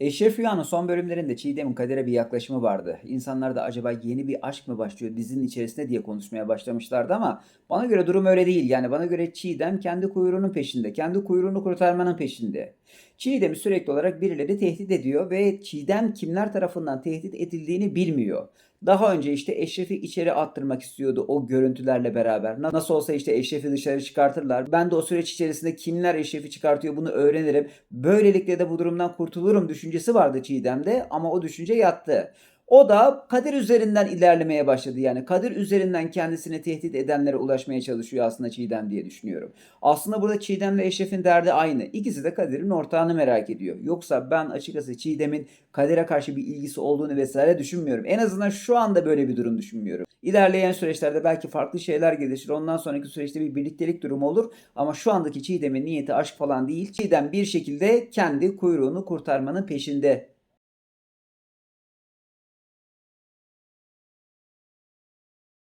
Eşref Rüya'nın son bölümlerinde Çiğdem'in Kader'e bir yaklaşımı vardı. İnsanlar da acaba yeni bir aşk mı başlıyor dizinin içerisinde diye konuşmaya başlamışlardı ama bana göre durum öyle değil. Yani bana göre Çiğdem kendi kuyruğunun peşinde, kendi kuyruğunu kurtarmanın peşinde. Çiğdem'i sürekli olarak birileri tehdit ediyor ve Çiğdem kimler tarafından tehdit edildiğini bilmiyor. Daha önce işte Eşref'i içeri attırmak istiyordu o görüntülerle beraber. Na- Nasıl olsa işte Eşref'i dışarı çıkartırlar. Ben de o süreç içerisinde kimler Eşref'i çıkartıyor bunu öğrenirim. Böylelikle de bu durumdan kurtulurum düşüncesi vardı Çiğdem'de ama o düşünce yattı. O da Kadir üzerinden ilerlemeye başladı. Yani Kadir üzerinden kendisini tehdit edenlere ulaşmaya çalışıyor aslında Çiğdem diye düşünüyorum. Aslında burada Çiğdem ve Eşref'in derdi aynı. İkisi de Kadir'in ortağını merak ediyor. Yoksa ben açıkçası Çiğdem'in Kadir'e karşı bir ilgisi olduğunu vesaire düşünmüyorum. En azından şu anda böyle bir durum düşünmüyorum. İlerleyen süreçlerde belki farklı şeyler gelişir. Ondan sonraki süreçte bir birliktelik durumu olur. Ama şu andaki Çiğdem'in niyeti aşk falan değil. Çiğdem bir şekilde kendi kuyruğunu kurtarmanın peşinde